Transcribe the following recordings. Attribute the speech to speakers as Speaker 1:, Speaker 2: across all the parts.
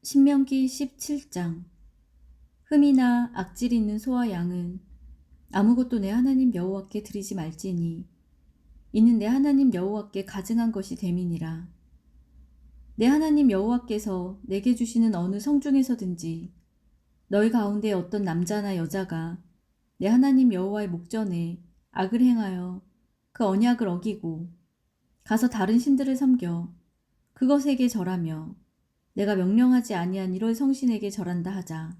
Speaker 1: 신명기 17장. 흠이나 악질 있는 소와 양은 아무것도 내 하나님 여호와께 드리지 말지니 이는 내 하나님 여호와께 가증한 것이 됨이니라. 내 하나님 여호와께서 내게 주시는 어느 성 중에서든지 너희 가운데 어떤 남자나 여자가 내 하나님 여호와의 목전에 악을 행하여 그 언약을 어기고 가서 다른 신들을 섬겨 그것에게 절하며 내가 명령하지 아니한 이런 성신에게 절한다 하자.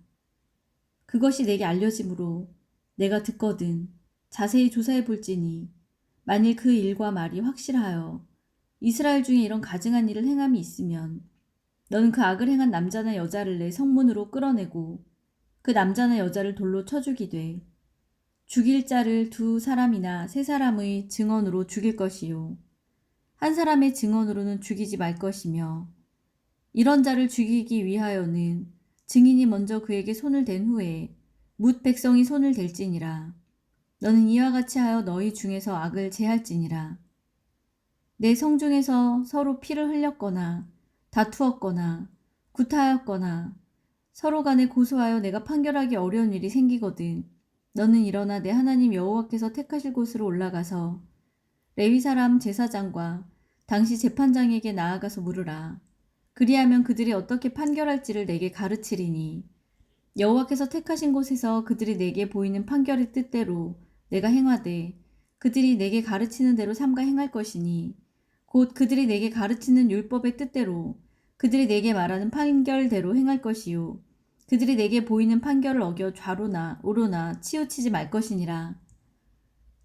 Speaker 1: 그것이 내게 알려짐으로 내가 듣거든 자세히 조사해 볼지니 만일 그 일과 말이 확실하여 이스라엘 중에 이런 가증한 일을 행함이 있으면 너는 그 악을 행한 남자나 여자를 내 성문으로 끌어내고 그 남자나 여자를 돌로 쳐 죽이되 죽일 자를 두 사람이나 세 사람의 증언으로 죽일 것이요 한 사람의 증언으로는 죽이지 말 것이며 이런 자를 죽이기 위하여는 증인이 먼저 그에게 손을 댄 후에 뭇 백성이 손을 댈지니라. 너는 이와 같이 하여 너희 중에서 악을 제할지니라. 내 성 중에서 서로 피를 흘렸거나 다투었거나 구타하였거나 서로 간에 고소하여 내가 판결하기 어려운 일이 생기거든. 너는 일어나 내 하나님 여호와께서 택하실 곳으로 올라가서 레위 사람 제사장과 당시 재판장에게 나아가서 물으라. 그리하면 그들이 어떻게 판결할지를 내게 가르치리니. 여호와께서 택하신 곳에서 그들이 내게 보이는 판결의 뜻대로 내가 행하되 그들이 내게 가르치는 대로 삼가 행할 것이니 곧 그들이 내게 가르치는 율법의 뜻대로 그들이 내게 말하는 판결대로 행할 것이요. 그들이 내게 보이는 판결을 어겨 좌로나 우로나 치우치지 말 것이니라.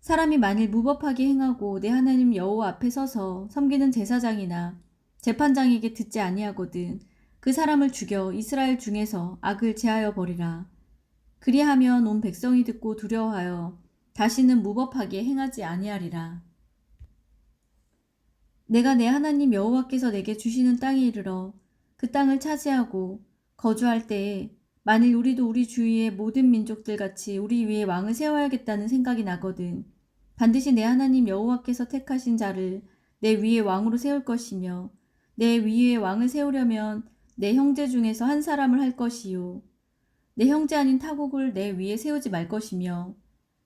Speaker 1: 사람이 만일 무법하게 행하고 내 하나님 여호와 앞에 서서 섬기는 제사장이나 재판장에게 듣지 아니하거든 그 사람을 죽여 이스라엘 중에서 악을 제하여 버리라. 그리하면 온 백성이 듣고 두려워하여 다시는 무법하게 행하지 아니하리라. 내가 내 하나님 여호와께서 내게 주시는 땅에 이르러 그 땅을 차지하고 거주할 때에 만일 우리도 우리 주위의 모든 민족들 같이 우리 위에 왕을 세워야겠다는 생각이 나거든. 반드시 내 하나님 여호와께서 택하신 자를 내 위에 왕으로 세울 것이며 내 위에 왕을 세우려면 내 형제 중에서 한 사람을 할 것이요. 내 형제 아닌 타국을 내 위에 세우지 말 것이며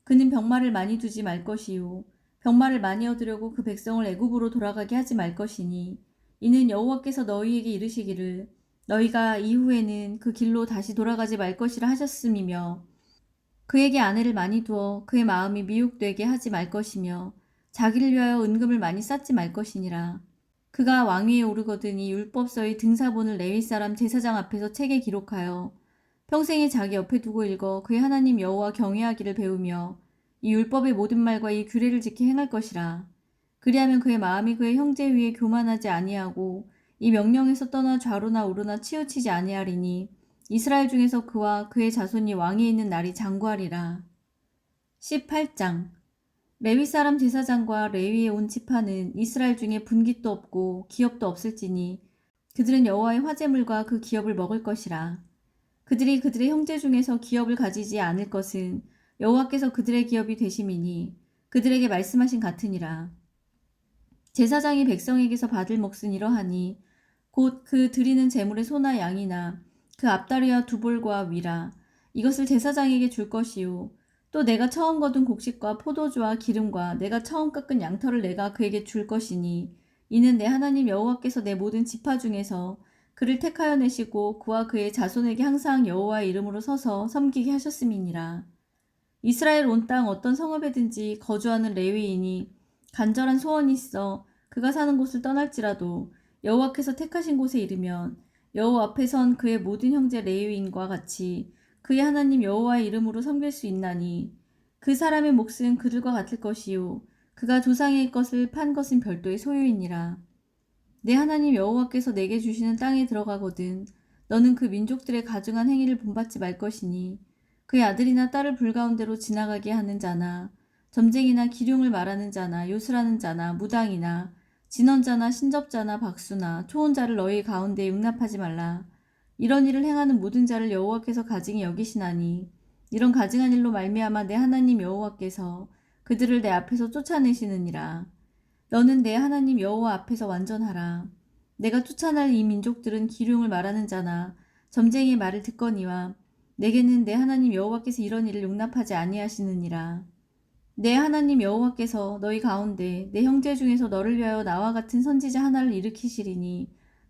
Speaker 1: 그는 병마를 많이 두지 말 것이요. 병마를 많이 얻으려고 그 백성을 애굽으로 돌아가게 하지 말 것이니 이는 여호와께서 너희에게 이르시기를 너희가 이후에는 그 길로 다시 돌아가지 말 것이라 하셨음이며 그에게 아내를 많이 두어 그의 마음이 미혹되게 하지 말 것이며 자기를 위하여 은금을 많이 쌓지 말 것이니라. 그가 왕위에 오르거든 이 율법서의 등사본을 레위 사람 제사장 앞에서 책에 기록하여 평생에 자기 옆에 두고 읽어 그의 하나님 여호와 경외하기를 배우며 이 율법의 모든 말과 이 규례를 지키 행할 것이라. 그리하면 그의 마음이 그의 형제 위에 교만하지 아니하고 이 명령에서 떠나 좌로나 우로나 치우치지 아니하리니 이스라엘 중에서 그와 그의 자손이 왕위에 있는 날이 장구하리라. 18장 레위 사람 제사장과 레위에 온 지파는 이스라엘 중에 분깃도 없고 기업도 없을지니 그들은 여호와의 화제물과 그 기업을 먹을 것이라. 그들이 그들의 형제 중에서 기업을 가지지 않을 것은 여호와께서 그들의 기업이 되심이니 그들에게 말씀하신 같으니라. 제사장이 백성에게서 받을 몫은 이러하니 곧 그 드리는 제물의 소나 양이나 그 앞다리와 두볼과 위라 이것을 제사장에게 줄 것이요 또 내가 처음 거둔 곡식과 포도주와 기름과 내가 처음 깎은 양털을 내가 그에게 줄 것이니 이는 내 하나님 여호와께서 내 모든 지파 중에서 그를 택하여 내시고 그와 그의 자손에게 항상 여호와의 이름으로 서서 섬기게 하셨음이니라. 이스라엘 온 땅 어떤 성읍에든지 거주하는 레위인이 간절한 소원이 있어 그가 사는 곳을 떠날지라도 여호와께서 택하신 곳에 이르면 여호와 앞에 선 그의 모든 형제 레위인과 같이 그의 하나님 여호와의 이름으로 섬길 수 있나니 그 사람의 몫은 그들과 같을 것이요 그가 조상의 것을 판 것은 별도의 소유이니라 내 하나님 여호와께서 내게 주시는 땅에 들어가거든 너는 그 민족들의 가증한 행위를 본받지 말 것이니 그의 아들이나 딸을 불가운데로 지나가게 하는 자나 점쟁이나 기륭을 말하는 자나 요술하는 자나 무당이나 진언자나 신접자나 박수나 초혼자를 너희 가운데 용납하지 말라. 이런 일을 행하는 모든 자를 여호와께서 가증히 여기시나니 이런 가증한 일로 말미암아 내 하나님 여호와께서 그들을 내 앞에서 쫓아내시느니라. 너는 내 하나님 여호와 앞에서 완전하라. 내가 쫓아날 이 민족들은 기륭을 말하는 자나 점쟁이의 말을 듣거니와 내게는 내 하나님 여호와께서 이런 일을 용납하지 아니하시느니라. 내 하나님 여호와께서 너희 가운데 내 형제 중에서 너를 위하여 나와 같은 선지자 하나를 일으키시리니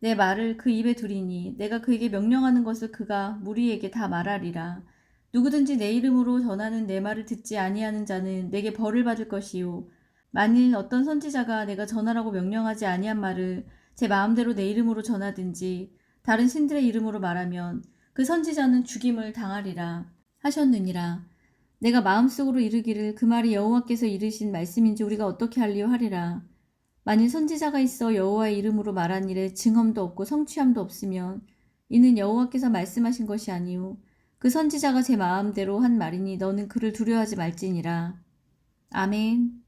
Speaker 1: 내 말을 그 입에 두리니 내가 그에게 명령하는 것을 그가 무리에게 다 말하리라. 누구든지 내 이름으로 전하는 내 말을 듣지 아니하는 자는 내게 벌을 받을 것이요. 만일 어떤 선지자가 내가 전하라고 명령하지 아니한 말을 제 마음대로 내 이름으로 전하든지 다른 신들의 이름으로 말하면 그 선지자는 죽임을 당하리라 하셨느니라. 내가 마음속으로 이르기를 그 말이 여호와께서 이르신 말씀인지 우리가 어떻게 할리요 하리라. 만일 선지자가 있어 여호와의 이름으로 말한 일에 증언도 없고 성취함도 없으면 이는 여호와께서 말씀하신 것이 아니요 그 선지자가 제 마음대로 한 말이니 너는 그를 두려워하지 말지니라. 아멘.